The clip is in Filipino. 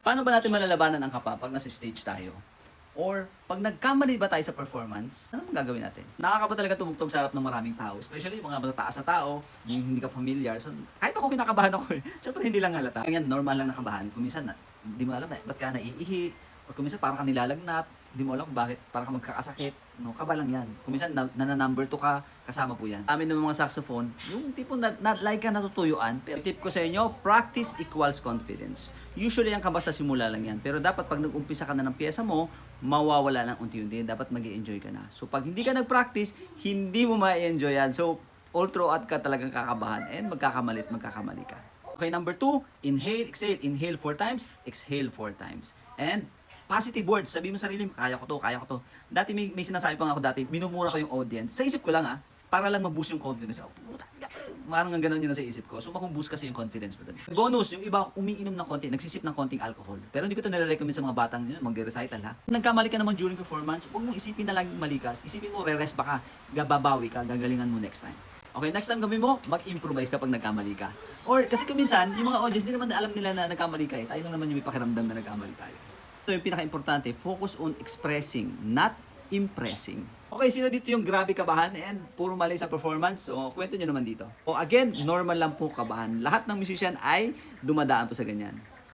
Paano ba natin malalabanan ang kapa pag nasa stage tayo? Or pag nagkamali ba tayo sa performance, ano bang gagawin natin? Nakakaba talaga tumugtog sa harap ng maraming tao, especially yung mga matataas na tao, yung hindi ka familiar. So, kahit ako kinakabahan ako eh. Siyempre hindi lang halata. Ganyan, normal lang nakabahan. Kung minsan, na, hindi mo alam na, ba't ka naiihi? O kung minsan parang ka nilalagnat, hindi mo alam kung bakit, parang ka magkakasakit. No, kaba lang yan. Kung minsan, na, na, number 2 ka, kasama po yan. Amin ng mga saxophone, yung tipo na, na like ka natutuyuan, pero tip ko sa inyo, practice equals confidence. Usually, ang kaba sa simula lang yan. Pero dapat pag nag-umpisa ka na ng pyesa mo, mawawala ng unti-unti. Dapat mag enjoy ka na. So, pag hindi ka nag-practice, hindi mo ma-enjoy yan. So, all throughout ka talagang kakabahan and magkakamali at magkakamali ka. Okay, number two, inhale, exhale. Inhale four times, exhale four times. And positive words. Sabi mo sa sarili mo, kaya ko to, kaya ko to. Dati may, may sinasabi pa nga ako dati, minumura ko yung audience. Sa isip ko lang ah, para lang ma-boost yung confidence. Puta, Parang nga ganun yun sa isip ko. So, makuboost kasi yung confidence mo doon. Bonus, yung iba umiinom ng konti, nagsisip ng konting alcohol. Pero hindi ko ito nare-recommend sa mga batang yun, mag-recital ha. Kung nagkamali ka naman during performance, huwag mong isipin na laging mali. Isipin mo, re-rest ka, gababawi ka, gagalingan mo next time. Okay, next time gawin mo, mag-improvise kapag nagkamali ka. Or, kasi kung minsan, yung mga audience, hindi naman na alam nila na nagkamali ka eh. Tayo lang naman yung may pakiramdam na nagkamali tayo. So, yung pinaka-importante, focus on expressing, not impressing. Okay, sino dito yung grabe kabahan and puro mali sa performance? So, kwento nyo naman dito. O again, normal lang po kabahan. Lahat ng musician ay dumadaan po sa ganyan.